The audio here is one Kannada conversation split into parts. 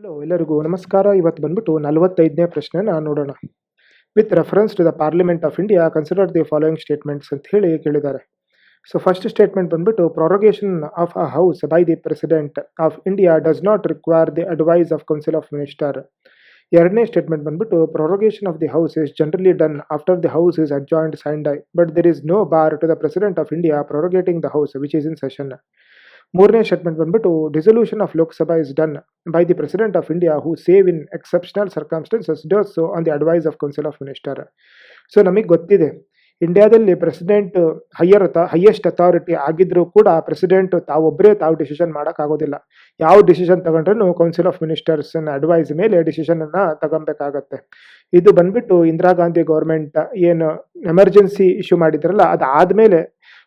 ಹಲೋ ಎಲ್ಲರಿಗೂ ನಮಸ್ಕಾರ. ಇವತ್ತು ಬಂದ್ಬಿಟ್ಟು ನಲವತ್ತೈದನೇ ಪ್ರಶ್ನೆನ ನೋಡೋಣ. With reference to the parliament of India consider the following statements ಅಂತ ಹೇಳಿ ಕೇಳಿದ್ದಾರೆ. ಸೊ ಫಸ್ಟ್ ಸ್ಟೇಟ್ಮೆಂಟ್ ಬಂದ್ಬಿಟ್ಟು prorogation of a house by the president of India does not require the advice of council of minister ಎರಡನೇ ಸ್ಟೇಟ್ಮೆಂಟ್ ಬಂದ್ಬಿಟ್ಟು prorogation of the house is generally done after the house is adjourned sine die but there is no bar to the president of India proroguing the house which is in session ಮೂರನೇ ಸ್ಟೇಟ್ಮೆಂಟ್ ಬಂದ್ಬಿಟ್ಟು dissolution of Lok Sabha is done by the president of India who save in exceptional circumstances so on the advice of council of minister so ನಮಗೆ ಗೊತ್ತಿದೆ ಇಂಡಿಯಾದಲ್ಲಿ ಪ್ರೆಸಿಡೆಂಟ್ ಹೈಯರ್ ಹೈಯೆಸ್ಟ್ ಅಥಾರಿಟಿ ಆಗಿದ್ರೂ ಕೂಡ ಪ್ರೆಸಿಡೆಂಟ್ ತಾವೊಬ್ಬರೇ ತಾವು ಡಿಸಿಷನ್ ಮಾಡೋಕ್ಕಾಗೋದಿಲ್ಲ ಯಾವ ಡಿಸಿಷನ್ ತಗೊಂಡ್ರೂ ಕೌನ್ಸಿಲ್ ಆಫ್ ಮಿನಿಸ್ಟರ್ಸ್ ಅಡ್ವೈಸ್ ಮೇಲೆ ಡಿಸಿಷನನ್ನು ತಗೊಬೇಕಾಗತ್ತೆ. ಇದು ಬಂದ್ಬಿಟ್ಟು ಇಂದಿರಾ ಗಾಂಧಿ ಗೌರ್ಮೆಂಟ್ ಏನು ಎಮರ್ಜೆನ್ಸಿ ಇಶ್ಯೂ ಮಾಡಿದ್ರಲ್ಲ, ಅದಾದ್ಮೇಲೆ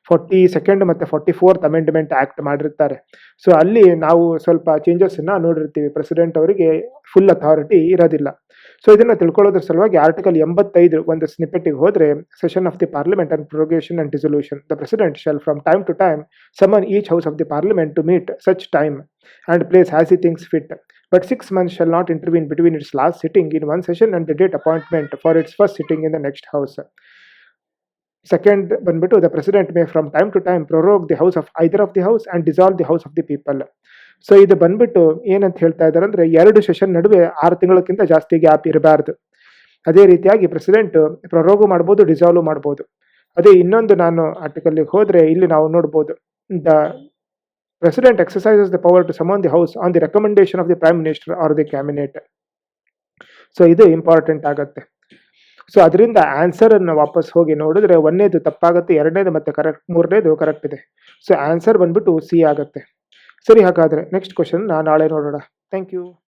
ಫಾರ್ಟಿ ಸೆಕೆಂಡ್ ಮತ್ತೆ ಫೋರ್ಟಿ ಫೋರ್ತ್ ಅಮೆಂಡ್ಮೆಂಟ್ ಆಕ್ಟ್ ಮಾಡಿರ್ತಾರೆ. ಸೊ ಅಲ್ಲಿ ನಾವು ಸ್ವಲ್ಪ ಚೇಂಜಸ್ಸನ್ನು ನೋಡಿರ್ತೀವಿ. ಪ್ರೆಸಿಡೆಂಟ್ ಅವರಿಗೆ ಫುಲ್ ಅಥಾರಿಟಿ ಇರೋದಿಲ್ಲ. ಸೊ ಇದನ್ನ ತಿಳ್ಕೊಳ್ಳೋದ್ರ ಸಲುವಾಗಿ ಆರ್ಟಿಕಲ್ ಎಂಬತ್ತೈದು ಒಂದು ಸ್ನಿಪೆಟಿಗೆ ಹೋದ್ರೆ session of the parliament and progation and dissolution the president shall from time to time summon each house of the parliament to meet such time and place as he things fit but six month shall not intervene between its last sitting in one session and the date appointment for its first sitting in the next house. Second ಬಂದ್ಬಿಟ್ಟು the president may from time to time prorogue the house of either of the house and dissolve the house of the people so ಇದು ಬಂದ್ಬಿಟ್ಟು ಏನಂತ ಹೇಳ್ತಾ ಇದ್ದಾರೆ ಅಂದರೆ ಎರಡು ಸೆಷನ್ ನಡುವೆ ಆರು ತಿಂಗಳಕ್ಕಿಂತ ಜಾಸ್ತಿ ಗ್ಯಾಪ್ ಇರಬಾರ್ದು. ಅದೇ ರೀತಿಯಾಗಿ ಪ್ರೆಸಿಡೆಂಟ್ ಪ್ರೊರೋಗು ಮಾಡ್ಬೋದು ಡಿಸಾಲ್ವ್ ಮಾಡ್ಬೋದು. ಅದೇ ಇನ್ನೊಂದು ನಾನು ಆರ್ಟಿಕಲ್ಗೆ ಹೋದರೆ ಇಲ್ಲಿ ನಾವು ನೋಡ್ಬೋದು. The president exercises the power to summon the house on the recommendation of the prime minister or the cabinet so ಇದು ಇಂಪಾರ್ಟೆಂಟ್ ಆಗುತ್ತೆ. ಸೊ ಅದರಿಂದ ಆನ್ಸರ್ ಅನ್ನು ವಾಪಸ್ ಹೋಗಿ ನೋಡಿದ್ರೆ ಒಂದನೇದು ತಪ್ಪಾಗುತ್ತೆ, ಎರಡನೇದು ಮತ್ತೆ ಕರೆಕ್ಟ್ ಮೂರನೇದು ಕರೆಕ್ಟ್ ಇದೆ. ಸೊ ಆನ್ಸರ್ ಬಂದ್ಬಿಟ್ಟು ಸಿ ಆಗುತ್ತೆ. ಸರಿ, ಹಾಗಾದ್ರೆ ನೆಕ್ಸ್ಟ್ ಕ್ವಶನ್ ನಾ ನಾಳೆ ನೋಡೋಣ. Thank you